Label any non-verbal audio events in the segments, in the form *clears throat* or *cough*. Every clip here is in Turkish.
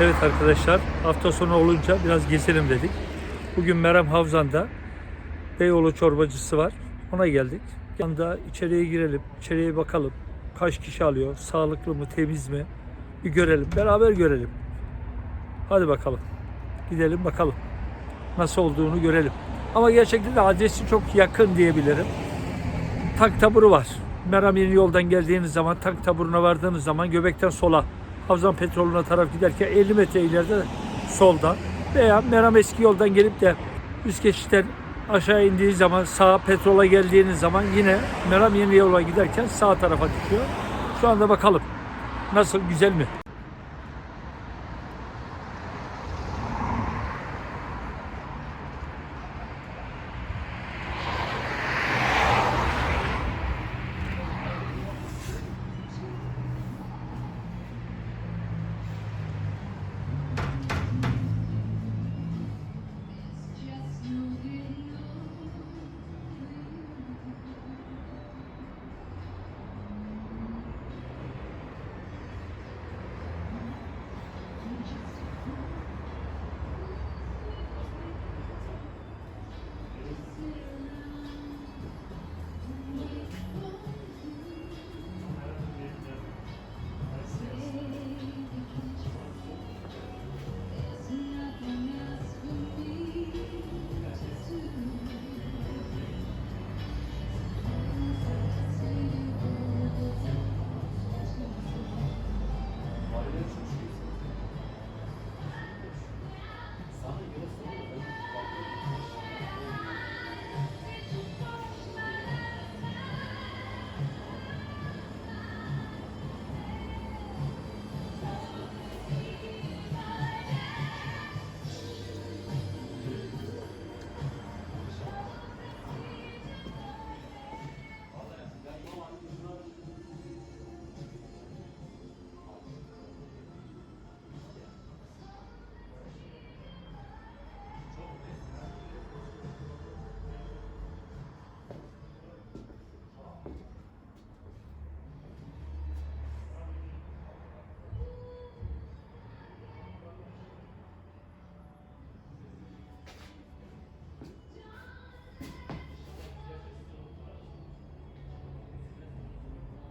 Evet arkadaşlar hafta sonu olunca biraz gezelim dedik. Bugün Meram Havzan'da Beyoğlu çorbacısı var. Ona geldik. Yanında içeriye girelim, içeriye bakalım. Kaç kişi alıyor, sağlıklı mı, temiz mi? Bir görelim, beraber görelim. Hadi bakalım. Gidelim bakalım. Nasıl olduğunu görelim. Ama gerçekten de adresi çok yakın diyebilirim. Tank taburu var. Meram Yeni Yoldan geldiğiniz zaman tank taburuna vardığınız zaman Göbek'ten sola Havzan Petrolü'ne taraf giderken 50 metre ileride solda veya Meram Eski Yoldan gelip de üst geçitten aşağı indiği zaman sağ petrola geldiğiniz zaman yine Meram Yeni Yol'a giderken sağ tarafa düşüyor. Şu anda bakalım. Nasıl güzel mi?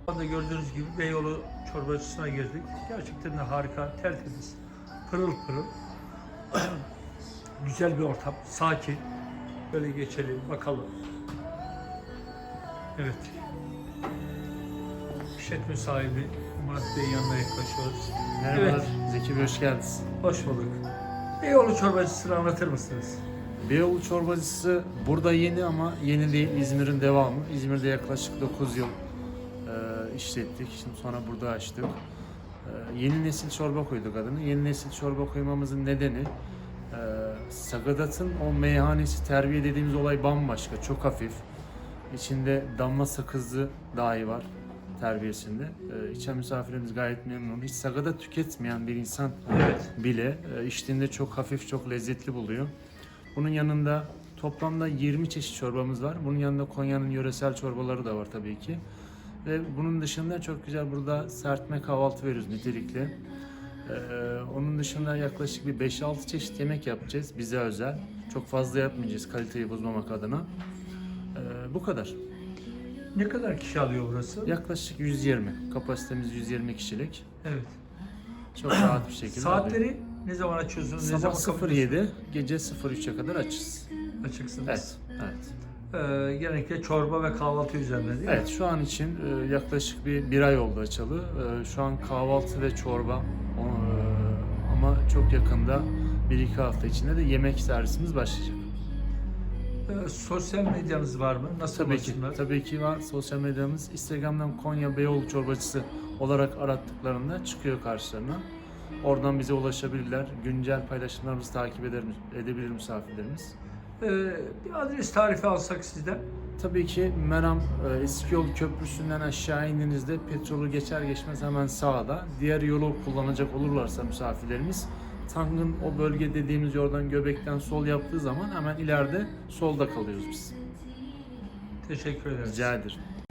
Şu anda gördüğünüz gibi Beyoğlu çorbacısına girdik. Gerçekten de harika, tertemiz, pırıl pırıl. *clears throat* Güzel bir ortam, sakin. Böyle geçelim, bakalım. Evet. İşletme sahibi Murat Bey'in yanına yaklaşıyoruz. Merhabalar, Evet. Zeki Bey hoş geldiniz. Hoş bulduk. Beyoğlu çorbacısını anlatır mısınız? Beyoğlu çorbacısı burada yeni ama yeni değil, İzmir'in devamı. İzmir'de yaklaşık 9 yıl işlettik, şimdi sonra burada açtık. E, yeni nesil çorba koyduk adını. Yeni nesil çorba koymamızın nedeni e, Sagadat'ın o meyhanesi terbiye dediğimiz olay bambaşka, çok hafif. İçinde damla sakızı dahi var terbiyesinde. E, içen misafirlerimiz gayet memnun. Hiç sagada tüketmeyen bir insan Evet. bile e, içtiğinde çok hafif, çok lezzetli buluyor. Bunun yanında toplamda 20 çeşit çorbamız var. Bunun yanında Konya'nın yöresel çorbaları da var tabii ki. Ve bunun dışında çok güzel burada serpme kahvaltı veriyoruz nitelikli. Ee, onun dışında yaklaşık bir 5-6 çeşit yemek yapacağız bize özel. Çok fazla yapmayacağız kaliteyi bozmamak adına. Ee, bu kadar. Ne kadar kişi alıyor burası? Yaklaşık 120. Kapasitemiz 120 kişilik. Evet. Çok rahat bir şekilde. alıyor. Saatleri ne zaman açıyorsunuz? ne Sabah zaman kapatıyorsunuz? 07, gece 03'e kadar açız. Açıksınız. Evet, evet. Ee, genellikle çorba ve kahvaltı üzerine değil mi? Evet, şu an için e, yaklaşık bir, bir ay oldu açalı. E, şu an kahvaltı ve çorba o, e, ama çok yakında bir iki hafta içinde de yemek servisimiz başlayacak. Ee, sosyal medyanız var mı? Nasıl Tabii ki, ulaşımlar? tabii ki var. Sosyal medyamız Instagram'dan Konya Beyoğlu Çorbacısı olarak arattıklarında çıkıyor karşılarına. Oradan bize ulaşabilirler. Güncel paylaşımlarımızı takip eder, edebilir misafirlerimiz. Ee, bir adres tarifi alsak sizden. Tabii ki Meram e, Eskiyol Köprüsü'nden aşağı indiğinizde petrolü geçer geçmez hemen sağda. Diğer yolu kullanacak olurlarsa misafirlerimiz Tang'ın o bölge dediğimiz yoldan Göbek'ten sol yaptığı zaman hemen ileride solda kalıyoruz biz. Teşekkür ederiz. Rica ederim.